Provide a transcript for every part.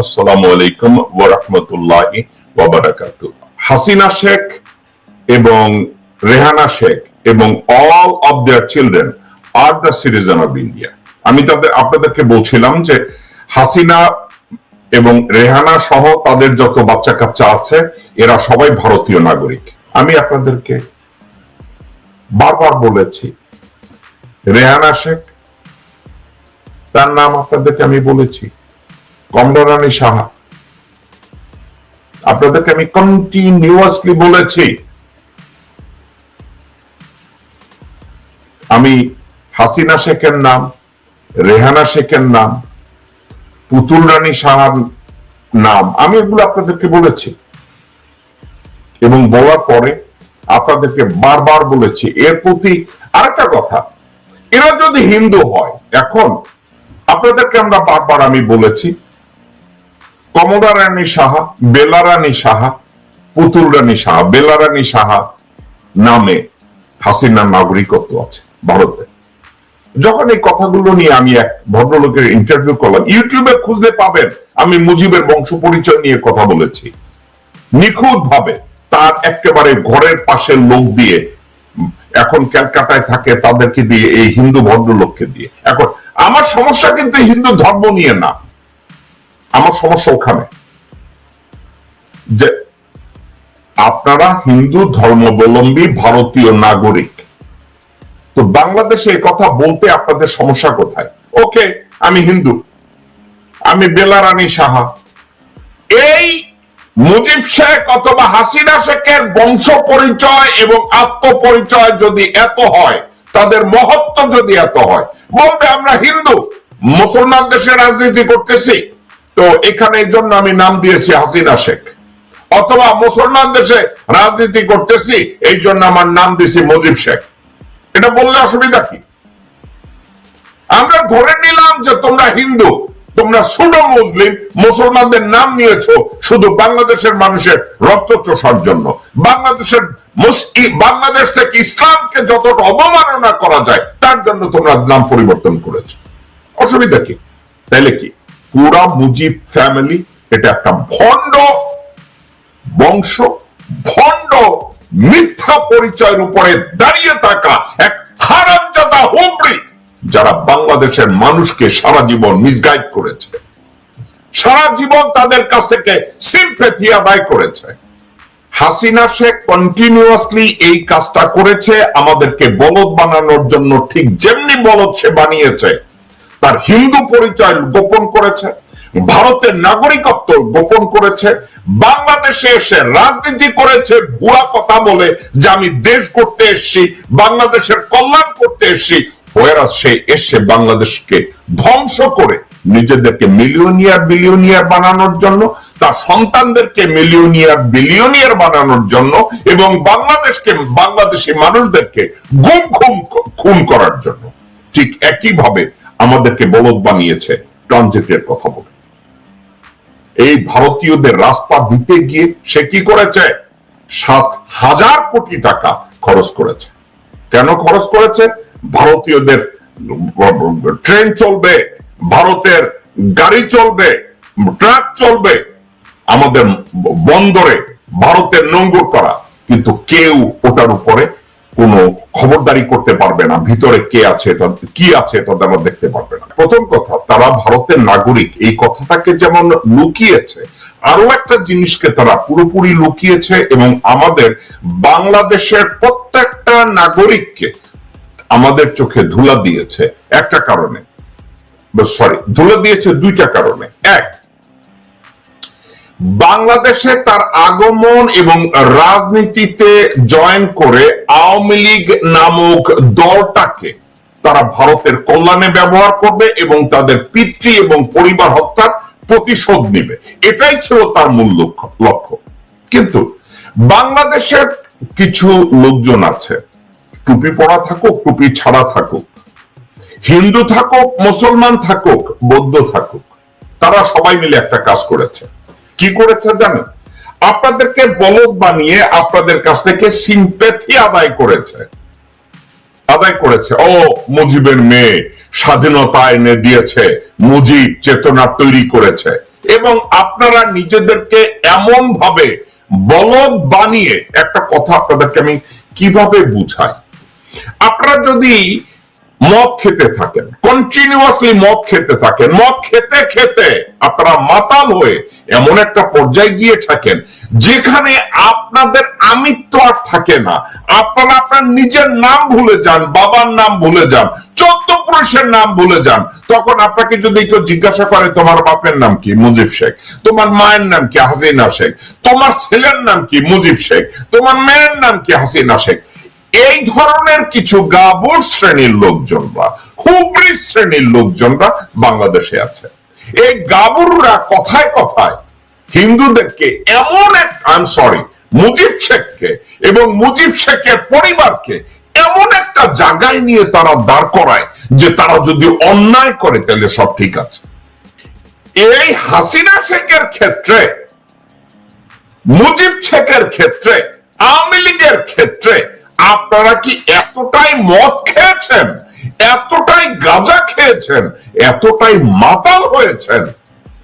আসসালামু আলাইকুম হাসিনা শেখ এবং রেহানা শেখ এবং all children are the citizen India আমি তাদের, আপনাদেরকে বলছিলাম যে হাসিনা এবং রেহানা সহ তাদের যত বাচ্চা কাচ্চা আছে, এরা সবাই ভারতীয় নাগরিক। আমি আপনাদেরকে বারবার বলেছি, রেহানা শেখ, তার নাম আপনাদেরকে আমি বলেছি কমলা সাহা। আপনাদেরকে আমি কন্টিনিউয়াসলি বলেছি, আমি হাসিনা শেখের নাম, রেহানা শেখের নাম, পুতুল রানী সাহার নাম, আমি এগুলো আপনাদেরকে বলেছি। এবং বলার পরে আপনাদেরকে বারবার বলেছি, এর প্রতি আরেকটা কথা, এরা যদি হিন্দু হয়, এখন আপনাদেরকে আমরা বারবার আমি বলেছি কমলা রানী সাহা, বেলা রানী সাহা, পুতুল রানী সাহা, বেলা রানী সাহা নামে হাসিনার নাগরিকত্ব আছে ভারতে। যখন এই কথাগুলো নিয়ে আমি এক ভদ্রলোকের ইন্টারভিউ করলাম, ইউটিউবে খুঁজলে পাবেন, আমি মুজিবের বংশ পরিচয় নিয়ে কথা বলেছি। নিখুঁত ভাবে তার একেবারে ঘরের পাশের লোক দিয়ে, এখন ক্যালকাটায় থাকে, তাদেরকে দিয়ে, এই হিন্দু ভদ্রলোককে দিয়ে। এখন, আমার সমস্যা কিন্তু হিন্দু ধর্ম নিয়ে না। আমার সমস্যা ওখানে। যে আপনারা হিন্দু ধর্মাবলম্বী ভারতীয় নাগরিক। তো বাংলাদেশে কথা বলতে আপনাদের সমস্যা কোথায়? ওকে, আমি হিন্দু। আমি বেলারানী সাহা। এই মুজিব শেখ অথবা হাসিনা শেখের বংশ পরিচয় এবং আত্মপরিচয় যদি এত হয়, তাদের মহত্ব যদি এত হয়, বলবে আমরা হিন্দু মুসলমান দেশে রাজনীতি করতেছি। তো এখানে এই জন্য আমি নাম দিয়েছি হাসিনা শেখ। অথবা মুসলমান দেশে রাজনীতি করতেছি, এই জন্য আমার নাম দিয়েছি মুজিব শেখ। এটা বললে অসুবিধা কি? আমরা ধরে নিলাম যে তোমরা হিন্দু, তোমরা সুডো মুসলিম মুসলমানদের নাম নিয়েছো শুধু বাংলাদেশের মানুষের রক্ত চোষার জন্য। বাংলাদেশের বাংলাদেশ থেকে ইসলামকে যতটা অবমাননা করা যায়, তার জন্য তোমরা নাম পরিবর্তন করেছ। অসুবিধা কি? তাইলে কি? পুরা মুজিব ফ্যামিলি এটা একটা ভণ্ড বংশ, ভণ্ড মিথ্যা পরিচয়ের উপরে দাঁড়িয়ে থাকা এক হারামজাদা হুবড়ি যারা বাংলাদেশের মানুষকে সারা জীবন মিসগাইড করেছে। সারা জীবন তাদের কাছ থেকে সিম্পেথি আদায় করেছে। হাসিনা শেখ কন্টিনিউয়াসলি এই কাজটা করেছে, আমাদেরকে বলদ বানানোর জন্য ঠিক যেমনি বলদ সে বানিয়েছে তার হিন্দু পরিচয় গোপন করেছে, ভারতের নাগরিকত্ব গোপন করেছে, বাংলাদেশে এসে রাজনীতি করেছে ভুয়া কথা বলে যে আমি দেশ করতে এসেছি, বাংলাদেশের কল্যাণ করতে এসেছি। সে এসে বাংলাদেশকে ধ্বংস করে নিজেদেরকে মিলিয়নিয়ার বিলিয়নিয়ার বানানোর জন্য, তার সন্তানদেরকে মিলিয়নিয়ার বিলিয়নিয়ার বানানোর জন্য এবং বাংলাদেশকে, বাংলাদেশি মানুষদেরকে গুম খুম খুন করার জন্য। ঠিক একইভাবে আমাদেরকে বলদ বানিয়েছে। ট্রানজিটের কথা বলে। এই ভারতীয়দের রাস্তা দিতে গিয়ে সে কি করেছে? সাত হাজার কোটি টাকা খরচ করেছে। কেন খরচ করেছে? ভারতীয়দের ট্রেন চলবে, ভারতের গাড়ি চলবে, ট্রাক চলবে, আমাদের বন্দরে ভারতের নোঙ্গর করা। কিন্তু কেউ ওটার উপরে কোনো খবরদারি করতে পারবে না। ভিতরে কে আছে কি আছে তা তারা দেখতে পারবে না। প্রথম কথা, তারা ভারতের নাগরিক। এই কথাটাকে যেমন লুকিয়েছে আরও একটা জিনিসকে তারা পুরোপুরি লুকিয়েছে এবং আমাদের বাংলাদেশের প্রত্যেকটা নাগরিককে আমাদের চোখে ধুলা দিয়েছে। একটা কারণে সরি ধুলা দিয়েছে দুইটা কারণে। এক বাংলাদেশে তার আগমন এবং রাজনীতিতে জয়েন করে আওয়ামী লীগ নামক দলটাকে তারা ভারতের কল্যাণে ব্যবহার করবে এবং তাদের পিতৃ এবং পরিবার হত্যার প্রতিশোধ নেবে। এটাই ছিল তার মূল লক্ষ্য লক্ষ্য। কিন্তু বাংলাদেশের কিছু লোকজন আছে। টুপি পরা থাকুক, টুপি ছাড়া থাকুক, হিন্দু থাকুক, মুসলমান থাকুক, বৌদ্ধ থাকুক, তারা সবাই মিলে একটা কাজ করেছে। কি করেছে জানেন? আপনাদেরকে বলদ বানিয়ে আপনাদের কাছ থেকে সিম্পেথি আদায় করেছে। আদায় করেছে। ও মুজিবের মেয়ে, স্বাধীনতা এনে দিয়েছে, মুজিব চেতনা তৈরি করেছে। এবং আপনারা নিজেদেরকে এমন ভাবে বলদ বানিয়ে, একটা কথা আপনাদেরকে আমি কীভাবে বুঝাই? আপনারা যদি মদ খেতে থাকেন কন্টিনিউয়াসলি মদ খেতে থাকেন। মদ খেতে খেতে আপনারা মাতাল হয়ে এমন একটা পর্যায়ে গিয়ে থাকেন, যেখানে আপনাদের আমিত্ব আর থাকে না। আপনারা আপনার নিজের নাম ভুলে যান, বাবার নাম ভুলে যান, চোদ্দ পুরুষের নাম ভুলে যান। তখন আপনাকে যদি কেউ জিজ্ঞাসা করে, তোমার বাপের নাম কি? মুজিব শেখ। তোমার মায়ের নাম কি? হাসিনা শেখ। তোমার ছেলের নাম কি? মুজিব শেখ। তোমার মেয়ের নাম কি? হাসিনা শেখ। এই ধরনের কিছু গাবর শ্রেণির লোকজনরা হুবরি শ্রেণির লোকজনরা বাংলাদেশে আছে। এই গাবুররা কথায় কথায় হিন্দুদেরকে এমন এক আই সরি মুজিব শেখকে এবং মুজিব শেখের পরিবারকে এমন একটা জায়গায় নিয়ে তারা দাঁড় করায় যে তারা যদি অন্যায় করে তাহলে সব ঠিক আছে। এই হাসিনা শেখের ক্ষেত্রে, মুজিব শেখের ক্ষেত্রে, আওয়ামী লীগের ক্ষেত্রে আপনারা কি এতটাই মদ খেয়েছেন? এতটাই গাঁজা খেয়েছেন? এতটাই মাতাল হয়েছেন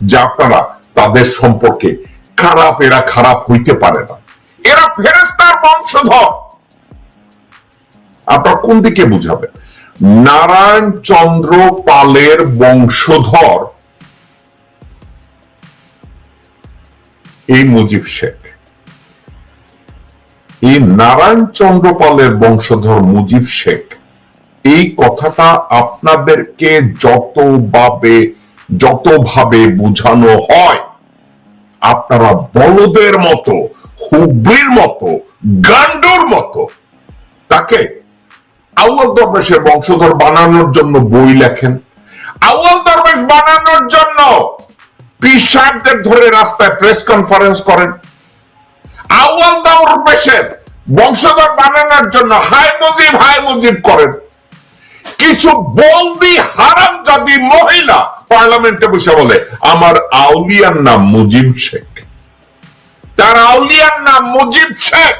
যে আপনারা তাদের সম্পর্কে খারাপ, এরা খারাপ হইতে পারে না। এরা ফেরেস্তার বংশধর। আপনার কোন দিকে বুঝাবেন? নারায়ণ চন্দ্র পালের বংশধর। এই মুজিব শেখ। এই নারায়ণ চন্দ্রপালের বংশধর মুজিব শেখ, এই কথাটা আপনাদেরকে যতভাবে যতভাবে বুঝানো হয়, আপনারা বলদের মতো, হুবড়ির মতো, গান্ডুর মতো, তাকে আউয়াল দরবেশের বংশধর বানানোর জন্য বই লেখেন, আউয়াল দরবেশ বানানোর জন্য পীর সাহেবদের ধরে রাস্তায় প্রেস কনফারেন্স করেন আউয়াল দরবেশের বংশধর বানানোর জন্য হাই মুজিব হাই মুজিব করেন। কিছু বলদি হারাম জাদি মহিলা পার্লামেন্টে বসে বলে, আমার আউলিয়ার নাম মুজিব শেখ। তার আউলিয়ার নাম মুজিব শেখ।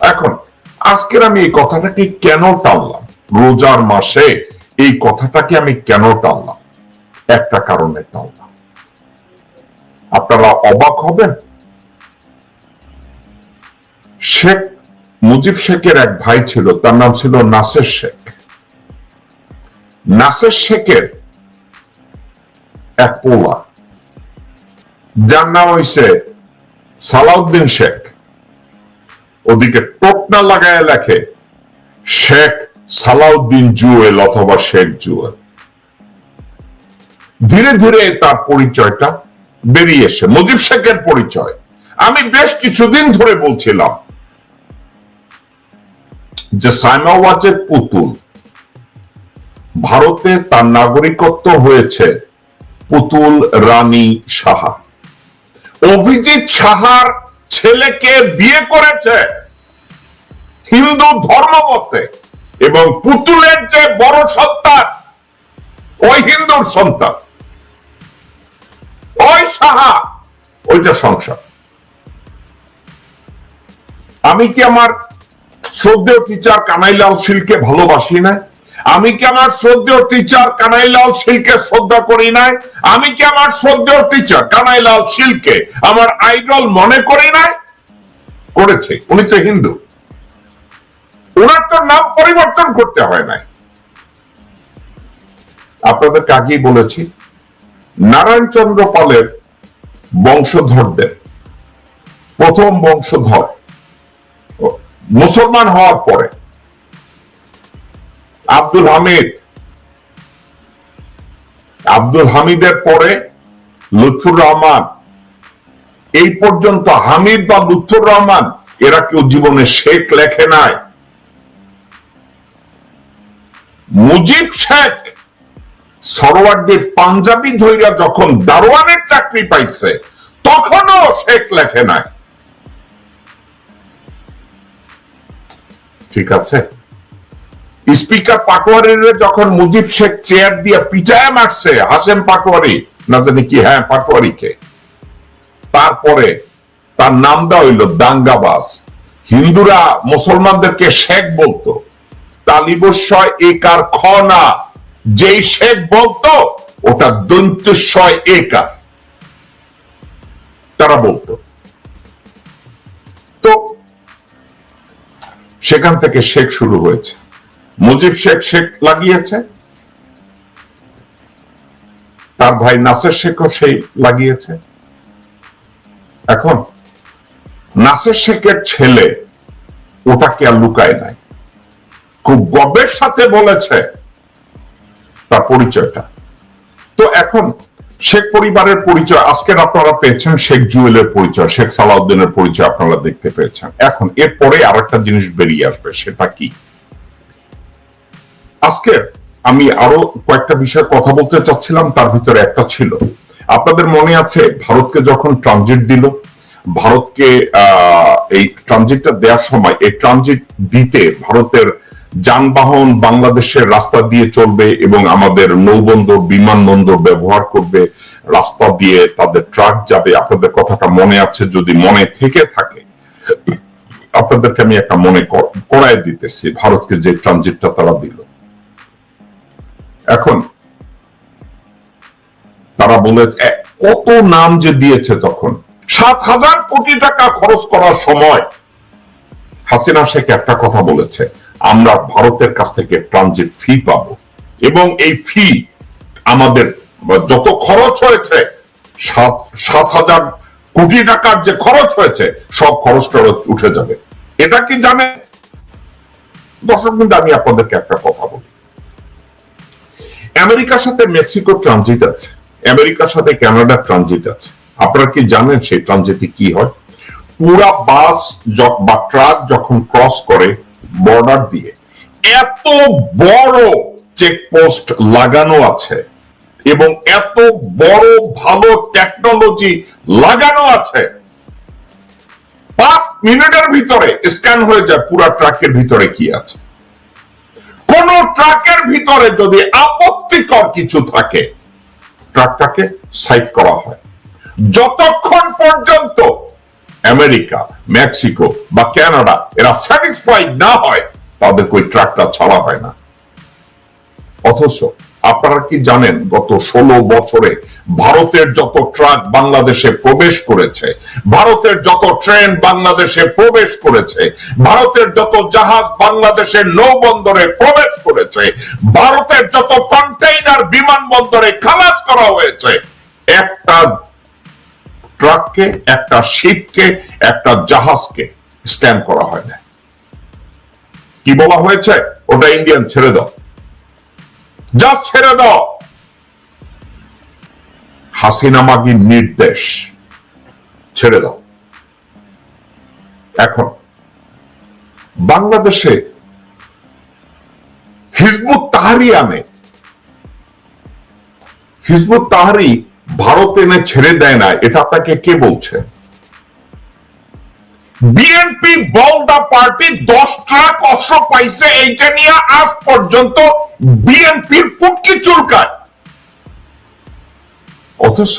এখন, আজকের আমি এই কথাটাকে কেন টানলাম? রোজার মাসে এই কথাটাকে আমি কেন টানলাম? একটা কারণে টানলাম। আপনারা অবাক হবেন শেখ, মুজিব শেখের এক ভাই ছিল, তার নাম ছিল নাসের শেখ। নাসের শেখের এক পোলা, যার নাম হইছে সালাউদ্দিন শেখ। ওদিকে টোটনা লাগায় লেখে, শেখ সালাউদ্দিন জুয়েল অথবা শেখ জুয়েল। ধীরে ধীরে তার পরিচয়টা বেরিয়ে এসে, মুজিব শেখের পরিচয়। আমি বেশ কিছুদিন ধরে বলছিলাম যে সাইমা ওয়াজেদ পুতুল। ভারতে তার নাগরিকত্ব হয়েছে পুতুল রানী সাহা। অভিজিৎ সাহার ছেলেকে বিয়ে করেছে হিন্দু ধর্মমতে এবং পুতুলের যে বড় সন্তান, ওই হিন্দুর সন্তান। ওই সাহা ওইটা সংসার। আমি কি আমার শ্রদ্ধেয় টিচার কানাইলাল শীলকে ভালোবাসি না আমি কি আমার শ্রদ্ধেয় টিচার কানাইলাল শীলকে শ্রদ্ধা করি নাই? আমি কি আমার শ্রদ্ধেয় টিচার কানাইলাল শীলকে আমার আইডল মনে করি নাই? করেছে। উনি তো হিন্দু। ওনার তো নাম পরিবর্তন করতে হয় নাই। আপনাদেরকে আগেই বলেছি? নারায়ণচন্দ্র পালের বংশধরদের। প্রথম বংশধর মুসলমান হওয়ার পরে আব্দুল হামিদ, আব্দুল হামিদের পরে লুৎফুর রহমান, এই পর্যন্ত হামিদ বা লুৎফুর রহমান, এরা কেউ জীবনে শেখ লেখে নাই। মুজিব শেখ সরোয়ারদের পাঞ্জাবি ধৈর্য যখন দারোয়ানের চাকরি পাইছে, তখনও শেখ লেখে নাই। ঠিক আছে? স্পিকার পাটোয়ারির যখন মুজিব শেখ চেয়ার দিয়ে পিটায় মারছে হাসেম পাটোয়ারি না জানি কি হ্যাঁ পাটোয়ারিকে তারপরে তার নাম দেওয়া হইল দাঙ্গাবাজ। হিন্দুরা মুসলমানদেরকে শেখ বলতো। তালিবস্বয় একার খ না, যেই শেখ বলতো, ওটা দন্ত্যস্বয় একার। তারা বলতো। তো সেখান থেকে শেখ শুরু হয়েছে। মুজিব শেখ শেখ লাগিয়েছে। তার ভাই নাসের শেখও সেই লাগিয়েছে। এখন নাসের শেখের ছেলে ওটাকে আর লুকায় নাই। খুব গর্বের সাথে বলেছে তার পরিচয়টা। তো এখন শেখ পরিবারের পরিচয় আজকের আপনারা পেয়েছেন শেখ জুয়েলের পরিচয় শেখ সালাউদ্দিনের পরিচয় আপনারা দেখতে পেয়েছেন। এখন এরপরে আর একটা জিনিস বেরিয়ে আসবে সেটা কি? আজকে আমি আরও কয়েকটা বিষয়ে কথা বলতে চাচ্ছিলাম তার ভিতরে একটা ছিল। আপনাদের মনে আছে ভারতকে যখন ট্রানজিট দিল ভারতকে আহ, এই ট্রানজিটটা দেওয়ার সময় এই ট্রানজিট দিতে ভারতের যানবাহন বাংলাদেশের রাস্তা দিয়ে চলবে এবং আমাদের নৌবন্দর, বিমানবন্দর ব্যবহার করবে, রাস্তা দিয়ে তাদের ট্রাক যাবে। আপনাদের কথাটা মনে আছে? যদি মনে থেকে থাকে, আপনাদেরকে আমি একটা মনে করায় দিতেছি, ভারতকে যে ট্রানজিটটা তারা দিল। এখন তারা বলে কত নাম যে দিয়েছে তখন? সাত হাজার কোটি টাকা খরচ করার সময় হাসিনা শেখ একটা কথা বলেছে, আমরা ভারতের কাছ থেকে ট্রানজিট ফি পাবো এবং এই ফি আমাদের যত খরচ হয়েছে, সাত সাত হাজার কোটি টাকার যে খরচ হয়েছে, সব খরচ টরচ উঠে যাবে। এটা কি জানে? দর্শক কিন্তু আমি আপনাদেরকে একটা কথা বলি। আমেরিকার সাথে মেক্সিকো ট্রানজিট আছে, আমেরিকার সাথে কানাডা ট্রানজিট আছে। আপনারা কি জানেন সেই ট্রানজিটে কি হয়? পুরা বাস বা ট্রাক যখন ক্রস করে বর্ডার দিয়ে, এত বড় চেকপোস্ট লাগানো আছে এবং এত বড় ভালো টেকনোলজি লাগানো আছে। পাঁচ মিনিটের ভিতরে স্ক্যান হয়ে যায় পুরা ট্রাকের ভিতরে কি আছে। কোন ট্রাকের ভিতরে যদি আপত্তিকর কিছু থাকে, ট্রাকটাকে সাইড করা হয়। যতক্ষণ পর্যন্ত আমেরিকা, মেক্সিকো বা কানাডা, এরা স্যাটিসফাইড না হয় তাদের ওই ট্রাকটা ছাড়া হয় না। অথচ আপনারা কি জানেন, গত ষোলো বছরে ভারতের যত ট্রাক বাংলাদেশে প্রবেশ করেছে, ভারতের যত ট্রেন বাংলাদেশে প্রবেশ করেছে, ভারতের যত জাহাজ বাংলাদেশের নৌবন্দরে প্রবেশ করেছে, ভারতের যত কন্টেইনার বিমানবন্দরে খালাস করা হয়েছে, একটা ট্রাককে, একটা শিপকে, একটা জাহাজকে স্ক্যান করা হয় না। কি বলা হয়েছে? ওটা ইন্ডিয়ান ছেড়ে দাও। যা ছেড়ে দাও। হাসিনা মাগির নির্দেশ। ছেড়ে দাও। এখন, বাংলাদেশে হিজবুত তাহারি আনে হিজবুত তাহারি ভারত এনে ছেড়ে দেয় না, এটা আপনাকে কে বলছে? বিএনপি বল দা পার্টি দশ ট্রাক অস্ত্র পাইছে, এইটা নিয়ে আজ পর্যন্ত বিএনপির পুটকি চুলকায়। অথচ